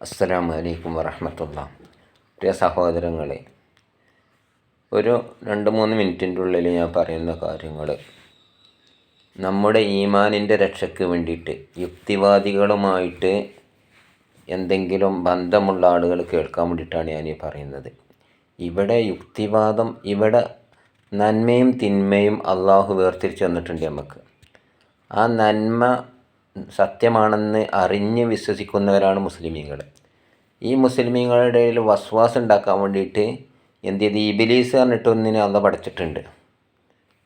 അസ്സലാമു അലൈക്കും വറഹമത്തുള്ള. പ്രിയ സഹോദരങ്ങളെ ഒരു രണ്ട് മൂന്ന് മിനിറ്റിന്റെ ഉള്ളിൽ ഞാൻ പറയുന്ന കാര്യങ്ങൾ. നമ്മുടെ ഈമാനിന്റെ രക്ഷയ്ക്ക് വേണ്ടിയിട്ട് യുക്തിവാദികളുമായിട്ട് എന്തെങ്കിലും ബന്ധമുള്ള ആളുകൾ കേൾക്കാൻ വേണ്ടിയിട്ടാണ് ഞാൻ ഈ പറയുന്നത്. ഇവിടെ യുക്തിവാദം ഇവിടെ നന്മയും തിന്മയും അള്ളാഹു വേർതിരിച്ചു തന്നിട്ടുണ്ട് നമുക്ക്. ആ നന്മ സത്യമാണെന്ന് അറിഞ്ഞ് വിശ്വസിക്കുന്നവരാണ് മുസ്ലിമീങ്ങൾ. ഈ മുസ്ലിമീങ്ങളുടെ ഇടയിൽ വസ്വാസ് ഉണ്ടാക്കാൻ വേണ്ടിയിട്ട് എന്ത് ചെയ്ത്? ഇബിലീസ് പറഞ്ഞിട്ടൊന്നിന് അല്ല പഠിച്ചിട്ടുണ്ട്.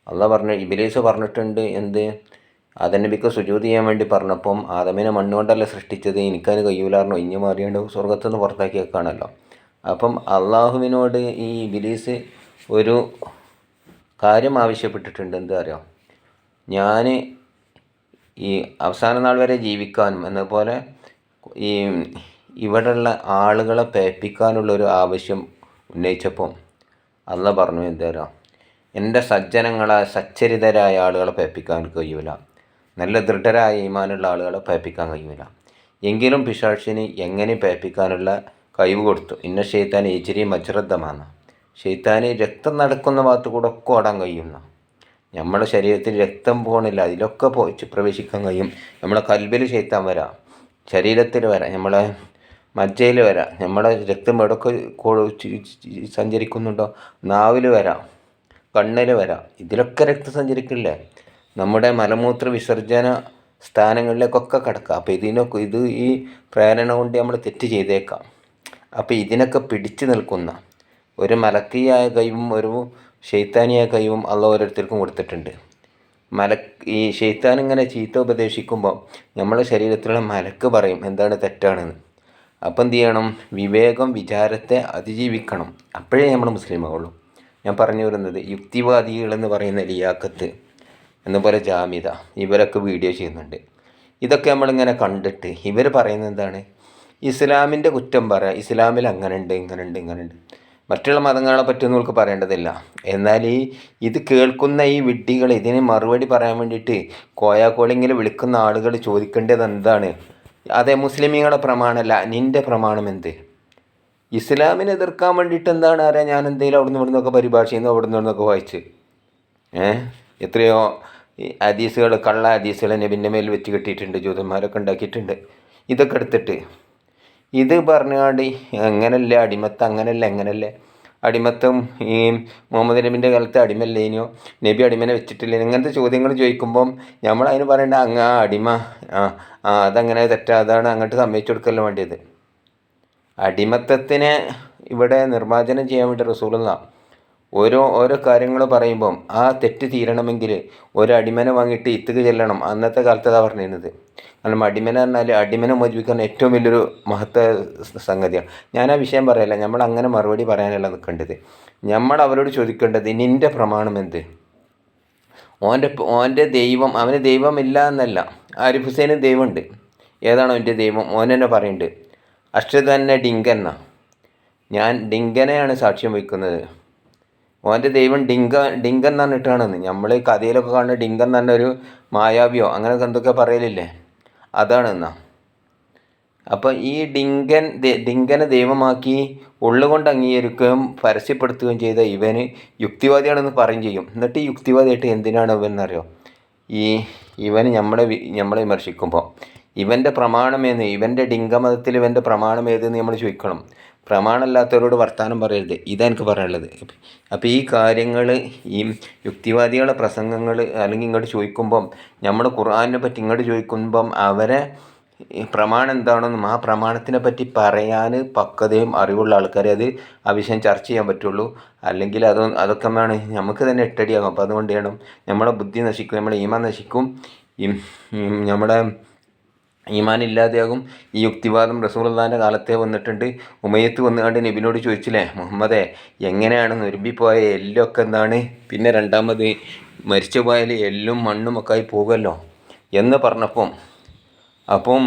അല്ല പറഞ്ഞു ഇബിലീസ് പറഞ്ഞിട്ടുണ്ട് എന്ത്? ആദനബിക്ക് സുജൂത് ചെയ്യാൻ വേണ്ടി പറഞ്ഞപ്പം ആദമിനെ മണ്ണുകൊണ്ടല്ല സൃഷ്ടിച്ചത്? എനിക്കതിന് കഴിയൂലാറിനോ ഇഞ്ഞു മാറിയുണ്ട് സ്വർഗത്തു നിന്ന് പുറത്താക്കി വെക്കാണല്ലോ. അപ്പം അള്ളാഹുവിനോട് ഈ ഇബിലീസ് ഒരു കാര്യം ആവശ്യപ്പെട്ടിട്ടുണ്ട്. എന്താ അറിയാം? ഞാൻ ഈ അവസാന നാൾ വരെ ജീവിക്കാനും എന്നപോലെ ഈ ഇവിടെയുള്ള ആളുകളെ പേപ്പിക്കാനുള്ളൊരു ആവശ്യം ഉന്നയിച്ചപ്പം അല്ല പറഞ്ഞു എന്തേരാ? എന്റെ സജ്ജനങ്ങളെ സച്ചരിതരായ ആളുകളെ പേപ്പിക്കാൻ കഴിയൂല. നല്ല ദൃഢരായ ഈമാനുള്ള ആളുകളെ പേപ്പിക്കാൻ കഴിയൂല. എങ്കിലും പിശാഷിന് എങ്ങനെ പേപ്പിക്കാനുള്ള കഴിവ് കൊടുത്തു? ഇന്ന ഷെയ്ത്താൻ ഏച്ചിരി മജ്രദ്ധമാണ് ഷെയ്ത്താന് രക്തം നടക്കുന്ന ഭാഗത്ത് കൂടെ ഒക്കെ ഓടാൻ കഴിയുന്ന. നമ്മുടെ ശരീരത്തിൽ രക്തം പോകണില്ല അതിലൊക്കെ പോയി പ്രവേശിക്കാൻ കഴിയും. നമ്മളെ കൽബിൽ ചെയ്ത്താൻ വരാം ശരീരത്തിൽ വരാം നമ്മളെ മജ്ജയിൽ വരാം നമ്മുടെ രക്തം എവിടെയൊക്കെ സഞ്ചരിക്കുന്നുണ്ടോ നാവിൽ വരാം കണ്ണിൽ വരാം. ഇതിലൊക്കെ രക്തം സഞ്ചരിക്കില്ലേ? നമ്മുടെ മലമൂത്ര വിസർജന സ്ഥാനങ്ങളിലേക്കൊക്കെ കിടക്കാം. അപ്പോൾ ഇതിനൊക്കെ ഇത് ഈ പ്രേരണ കൊണ്ട് നമ്മൾ തെറ്റ് ചെയ്തേക്കാം. അപ്പോൾ ഇതിനൊക്കെ പിടിച്ചു നിൽക്കുന്ന ഒരു മലക്കിയായ കൈവും ഒരു ഷെയ്ത്താനിയായ കൈവും അള്ള ഓരോരുത്തർക്കും കൊടുത്തിട്ടുണ്ട്. മല ഈ ഷെയ്ത്താൻ ഇങ്ങനെ ചീത്ത ഉപദേശിക്കുമ്പോൾ നമ്മളെ ശരീരത്തിലുള്ള മലക്ക് പറയും എന്താണ് തെറ്റാണെന്ന്? അപ്പം എന്ത് ചെയ്യണം? വിവേകം വിചാരത്തെ അതിജീവിക്കണം. അപ്പോഴേ നമ്മൾ മുസ്ലിം ആവുള്ളൂ ഞാൻ പറഞ്ഞു വരുന്നത് യുക്തിവാദികളെന്ന് പറയുന്ന ലിയാക്കത്ത് എന്നപോലെ ജാമിത ഇവരൊക്കെ വീഡിയോ ചെയ്യുന്നുണ്ട്. ഇതൊക്കെ നമ്മളിങ്ങനെ കണ്ടിട്ട് ഇവർ പറയുന്നത് എന്താണ്? ഇസ്ലാമിന്റെ കുറ്റം പറയാം ഇസ്ലാമിൽ അങ്ങനെ ഉണ്ട് ഇങ്ങനെ ഉണ്ട് ഇങ്ങനെ ഉണ്ട് മറ്റുള്ള മതങ്ങളെ പറ്റിയൊന്നും നമുക്ക് പറയേണ്ടതില്ല. എന്നാൽ ഈ ഇത് കേൾക്കുന്ന ഈ വിഡ്ഢികൾ ഇതിന് മറുപടി പറയാൻ വേണ്ടിയിട്ട് കോയാക്കോളിങ്ങിൽ വിളിക്കുന്ന ആളുകൾ ചോദിക്കേണ്ടത് എന്താണ്? അതെ മുസ്ലിമീങ്ങളുടെ പ്രമാണമല്ല നിന്റെ പ്രമാണം എന്ത്? ഇസ്ലാമിനെ എതിർക്കാൻ വേണ്ടിയിട്ട് എന്താണ് അറിയാം ഞാൻ എന്തെങ്കിലും അവിടുന്ന് ഇവിടുന്നൊക്കെ പരിഭാഷ ചെയ്യുന്നു അവിടുന്ന് നിന്നൊക്കെ വായിച്ച് ഏ? എത്രയോ ഹദീസുകൾ കള്ള ഹദീസുകൾ നബിന്റെ മേൽ വെച്ച് കെട്ടിയിട്ടുണ്ട് ജൂതന്മാരൊക്കെ ഉണ്ടാക്കിയിട്ടുണ്ട്. ഇതൊക്കെ എടുത്തിട്ട് ഇത് പറഞ്ഞുകൊണ്ട് എങ്ങനല്ലേ അടിമത്തം? അങ്ങനല്ല എങ്ങനല്ലേ? അടിമത്തം ഈ മുഹമ്മദ് നബിന്റെ കാലത്ത് അടിമല്ലേനോ? നബി അടിമനെ വെച്ചിട്ടില്ല? ഇങ്ങനത്തെ ചോദ്യങ്ങൾ ചോദിക്കുമ്പം നമ്മൾ അതിന് പറയേണ്ട അങ്ങ് ആ അടിമ ആ അതങ്ങനെ തെറ്റാ അതാണ് അങ്ങോട്ട് സമ്മതിച്ചു കൊടുക്കല്ലോ വേണ്ടിയത്. അടിമത്തത്തിനെ ഇവിടെ നിർമ്മാർജനം ചെയ്യാൻ വേണ്ടി റസൂലുള്ള ഓരോ ഓരോ കാര്യങ്ങൾ പറയുമ്പം ആ തെറ്റ് തീരണമെങ്കിൽ ഒരു അടിമനെ വാങ്ങിയിട്ട് ഇത്തുക ചെല്ലണം. അന്നത്തെ കാലത്ത് അതാ പറഞ്ഞിരുന്നത്. കാരണം അടിമന പറഞ്ഞാൽ അടിമനെ മോചിപ്പിക്കാൻ ഏറ്റവും വലിയൊരു മഹത്വ സംഗതിയാണ്. ഞാൻ ആ വിഷയം പറയല്ല. നമ്മൾ അങ്ങനെ മറുപടി പറയാനല്ല നിൽക്കേണ്ടത് നമ്മൾ അവരോട് ചോദിക്കേണ്ടത് നിന്റെ പ്രമാണം എന്ത്? ഓന്റെ ഓന്റെ ദൈവം അവന് ദൈവമില്ല എന്നല്ല. ആരിഫ് ഹുസൈന് ദൈവമുണ്ട്. ഏതാണോ അവന്റെ ദൈവം? ഓൻ തന്നെ പറയുന്നുണ്ട്. അഷ്ടതന്നെ ഡിങ്കന്ന ഞാൻ ഡിങ്കനെയാണ് സാക്ഷ്യം വയ്ക്കുന്നത് ഓന്റെ ദൈവം ഡിങ്ക ഡിങ്കൻ എന്ന് പറഞ്ഞിട്ടാണെന്ന് നമ്മൾ കഥയിലൊക്കെ കാണുന്ന ഡിങ്കൻ പറഞ്ഞ ഒരു മായാവിയോ അങ്ങനെയൊക്കെ എന്തൊക്കെ പറയലില്ലേ? അതാണെന്നാ അപ്പോൾ ഈ ഡിങ്കൻ ഡിങ്കനെ ദൈവമാക്കി ഉള്ളുകൊണ്ട് അംഗീകരിക്കുകയും പരസ്യപ്പെടുത്തുകയും ചെയ്ത ഇവന് യുക്തിവാദിയാണെന്ന് പറയും ചെയ്യും. എന്നിട്ട് ഈ യുക്തിവാദിയായിട്ട് എന്തിനാണ് ഇവൻ എന്നറിയോ? ഈ ഇവന് നമ്മളെ നമ്മളെ വിമർശിക്കുമ്പോൾ ഇവന്റെ പ്രമാണം ഇവന്റെ ഡിങ്കമതത്തിൽ ഇവന്റെ പ്രമാണം ഏതെന്ന് നമ്മൾ ചോദിക്കണം. പ്രമാണമില്ലാത്തവരോട് വർത്തമാനം പറയരുത്. ഇതെനിക്ക് പറയാനുള്ളത്. അപ്പോൾ ഈ കാര്യങ്ങൾ ഈ യുക്തിവാദികളുടെ പ്രസംഗങ്ങൾ അല്ലെങ്കിൽ ഇങ്ങോട്ട് ചോദിക്കുമ്പം നമ്മൾ ഖുർആാനിനെ പറ്റി ഇങ്ങോട്ട് ചോദിക്കുമ്പം അവരെ പ്രമാണം എന്താണെന്നും ആ പ്രമാണത്തിനെ പറ്റി പറയാൻ പക്വതയും അറിവുള്ള ആൾക്കാരെ അത് ആ വിഷയം ചർച്ച ചെയ്യാൻ പറ്റുള്ളൂ. അല്ലെങ്കിൽ അത് അതൊക്കെ വേണം. നമുക്ക് തന്നെ എട്ടടിയാകും അപ്പോൾ അതുകൊണ്ട് ചെയ്യണം. നമ്മുടെ ബുദ്ധി നശിക്കും. നമ്മുടെ ഈമ നശിക്കും. നമ്മുടെ ഈമാൻ ഇല്ലാതെയാകും ഈ യുക്തിവാദം റസൂൽദാന്റെ കാലത്തെ വന്നിട്ടുണ്ട്. ഉമയത്ത് വന്നുകൊണ്ട് നബിനോട് ചോദിച്ചില്ലേ മുഹമ്മദെ എങ്ങനെയാണ് നുരുമ്പിപ്പോയ എല്ലൊക്കെ എന്താണ്? പിന്നെ രണ്ടാമത് മരിച്ചു പോയാൽ എല്ലും മണ്ണും ഒക്കെ ആയി പോകുമല്ലോ? എന്ന് പറഞ്ഞപ്പം അപ്പം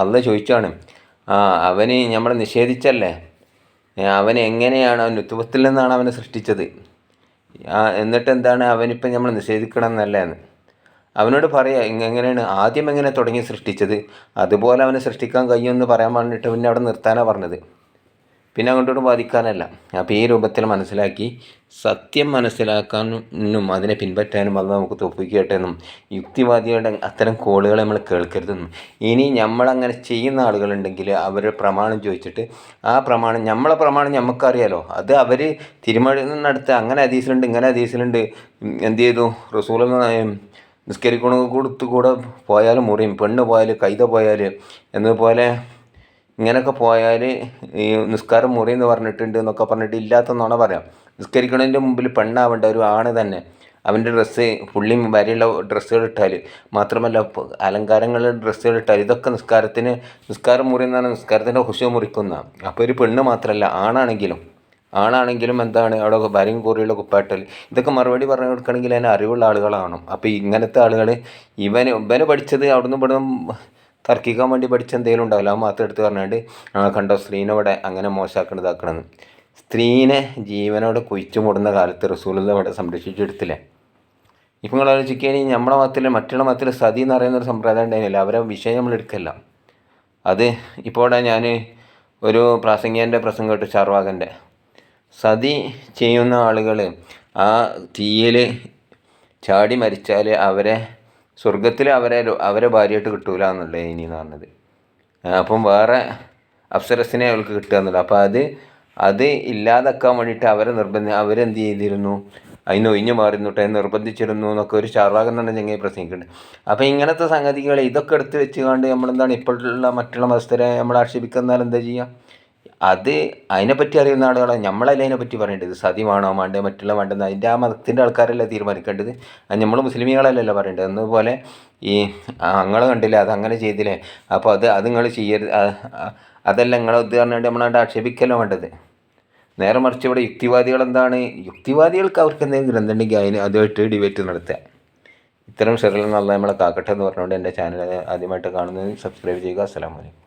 അള്ള ചോദിച്ചാണ് ആ അവന് നമ്മളെ നിഷേധിച്ചല്ലേ? അവൻ എങ്ങനെയാണ് അവൻ ഉത്തുവത്തിൽ നിന്നാണ് അവനെ സൃഷ്ടിച്ചത്? എന്നിട്ട് എന്താണ് അവനിപ്പം നമ്മൾ നിഷേധിക്കണം എന്നല്ലേ അവനോട് പറയാ ഇങ്ങ- എങ്ങനെയാണ്? ആദ്യം എങ്ങനെ തുടങ്ങി സൃഷ്ടിച്ചത്? അതുപോലെ അവനെ സൃഷ്ടിക്കാൻ കഴിയുമെന്ന് പറയാൻ വേണ്ടിയിട്ട് പിന്നെ അവിടെ നിർത്താനാണ് പറഞ്ഞത്. പിന്നെ അങ്ങോട്ടോട് ബാധിക്കാനല്ല അപ്പോൾ ഈ രൂപത്തിൽ മനസ്സിലാക്കി സത്യം മനസ്സിലാക്കാനും അതിനെ പിൻപറ്റാനും അത് നമുക്ക് തോപ്പിക്കട്ടെ എന്നും യുക്തിവാദികളുടെ അത്തരം കോളുകൾ നമ്മൾ കേൾക്കരുതെന്നും. ഇനി നമ്മളങ്ങനെ ചെയ്യുന്ന ആളുകളുണ്ടെങ്കിൽ അവരുടെ പ്രമാണം ചോദിച്ചിട്ട് ആ പ്രമാണം നമ്മളെ പ്രമാണം നമുക്കറിയാലോ അത് അവർ തിരുമഴുന്നടുത്ത് അങ്ങനെ ഹദീസിലുണ്ട് ഇങ്ങനെ ഹദീസിലുണ്ട്. ഉം, എന്ത് ചെയ്തു? റസൂൽ നിസ്കരിക്കണ കൊടുത്ത് കൂടെ പോയാൽ മുറിയും പെണ്ണ് പോയാൽ കൈത പോയാൽ എന്നതുപോലെ ഇങ്ങനെയൊക്കെ പോയാൽ ഈ നിസ്കാരം മുറി എന്ന് പറഞ്ഞിട്ടുണ്ട് എന്നൊക്കെ പറഞ്ഞിട്ട് ഇല്ലാത്തെന്നാണ് നുണ പറയാം? നിസ്കരിക്കണതിന്റെ മുമ്പിൽ പെണ്ണാവേണ്ട ഒരു ആണ് തന്നെ. അവന്റെ ഡ്രസ്സ് പുള്ളി വരെയുള്ള ഡ്രസ്സുകൾ ഇട്ടാൽ മാത്രമല്ല അലങ്കാരങ്ങളുള്ള ഡ്രസ്സുകൾ ഇട്ടാൽ ഇതൊക്കെ നിസ്കാരത്തിന് നിസ്കാരം മുറി എന്ന് പറഞ്ഞാൽ നിസ്കാരത്തിന്റെ ഹുശ മുറിക്കുന്ന. അപ്പോൾ ഒരു പെണ്ണ് മാത്രമല്ല ആണാണെങ്കിലും ആണാണെങ്കിലും എന്താണ് അവിടെ വരയും കൂറിയുള്ള കുപ്പാട്ടൽ ഇതൊക്കെ മറുപടി പറഞ്ഞു കൊടുക്കണമെങ്കിൽ അതിന് അറിവുള്ള ആളുകളാണ് അപ്പോൾ ഇങ്ങനത്തെ ആളുകൾ ഇവന് ഇവന് പഠിച്ചത് അവിടുന്ന് ഇവിടുന്ന് തർക്കിക്കാൻ വേണ്ടി പഠിച്ച എന്തെങ്കിലും ഉണ്ടാവില്ല. ആ മാത്രം എടുത്ത് പറഞ്ഞാണ്ട് ആ കണ്ടോ സ്ത്രീനോടെ അങ്ങനെ മോശമാക്കണം ഇതാക്കണമെന്ന് സ്ത്രീനെ ജീവനോട് കുഴിച്ചു മൂടുന്ന കാലത്ത് റസൂലത അവിടെ സംരക്ഷിച്ചെടുത്തില്ലേ? ഇപ്പം നിങ്ങൾ ആലോചിക്കുകയാണെങ്കിൽ നമ്മുടെ മതത്തിൽ മറ്റുള്ള മതത്തിൽ സതി എന്ന് പറയുന്ന ഒരു സമ്പ്രദായം ഉണ്ടായിരുന്നില്ല അവരെ വിഷയം നമ്മൾ എടുക്കല്ല. അത് ഇപ്പോൾ ഞാൻ ഒരു പ്രാസംഗികന്റെ പ്രസംഗം കേട്ടു ചാർവാകന്റെ സതി ചെയ്യുന്ന ആളുകൾ ആ തീയിൽ ചാടി മരിച്ചാൽ അവരെ സ്വർഗത്തിൽ അവരെ അവരെ ഭാര്യയായിട്ട് കിട്ടൂല എന്നുള്ളത് ഇനി എന്ന് പറഞ്ഞത്. അപ്പം വേറെ അപ്സരസിനെ അവൾക്ക് കിട്ടുക എന്നുള്ളത്. അപ്പോൾ അത് അത് ഇല്ലാതാക്കാൻ വേണ്ടിയിട്ട് അവരെ നിർബന്ധി അവരെന്ത് ചെയ്തിരുന്നു? അതിന് ഒഴിഞ്ഞു മാറിന്നിട്ട് അതിന് നിർബന്ധിച്ചിരുന്നു എന്നൊക്കെ ഒരു ചാർവാകം തന്നെ ഞങ്ങൾ പ്രസംഗിക്കുന്നുണ്ട്. അപ്പോൾ ഇങ്ങനത്തെ സംഗതികൾ ഇതൊക്കെ എടുത്ത് വെച്ചുകൊണ്ട് നമ്മളെന്താണ് ഇപ്പോഴുള്ള മറ്റുള്ള മതസ്ഥരെ നമ്മൾ ആക്ഷേപിക്കുന്നാൽ എന്താ ചെയ്യുക? അത് അതിനെപ്പറ്റി അറിയുന്ന ആളുകളെ നമ്മളല്ല അതിനെപ്പറ്റി പറയേണ്ടത്? സതി വേണോ വേണ്ടേ മറ്റുള്ള വേണ്ടെന്ന് അതിന്റെ ആ മതത്തിന്റെ ആൾക്കാരല്ല തീരുമാനിക്കേണ്ടത്? അത് നമ്മൾ മുസ്ലിമികളല്ലല്ലോ പറയേണ്ടത്. എന്നതുപോലെ ഈ അങ്ങൾ കണ്ടില്ല? അത് അങ്ങനെ ചെയ്തില്ലേ? അപ്പോൾ അത് അത് നിങ്ങൾ ചെയ്യരുത്. അതല്ല നിങ്ങളെ ഇത് പറഞ്ഞിട്ട് നമ്മളവിടെ ആക്ഷേപിക്കല്ലോ വേണ്ടത്. നേരെ മറിച്ച് ഇവിടെ യുക്തിവാദികൾ എന്താണ്? യുക്തിവാദികൾക്ക് അവർക്ക് എന്തെങ്കിലും ഗ്രന്ഥമുണ്ടെങ്കിൽ അതിന് അതുമായിട്ട് ഡിബേറ്റ് നടത്തുക. ഇത്തരം ഷെറിൽ നമ്മളെ കാക്കട്ടെ എന്ന് പറഞ്ഞുകൊണ്ട് എന്റെ ചാനൽ ആദ്യമായിട്ട് കാണുന്നത് സബ്സ്ക്രൈബ് ചെയ്യുക. അസ്സലാമു അലൈക്കും.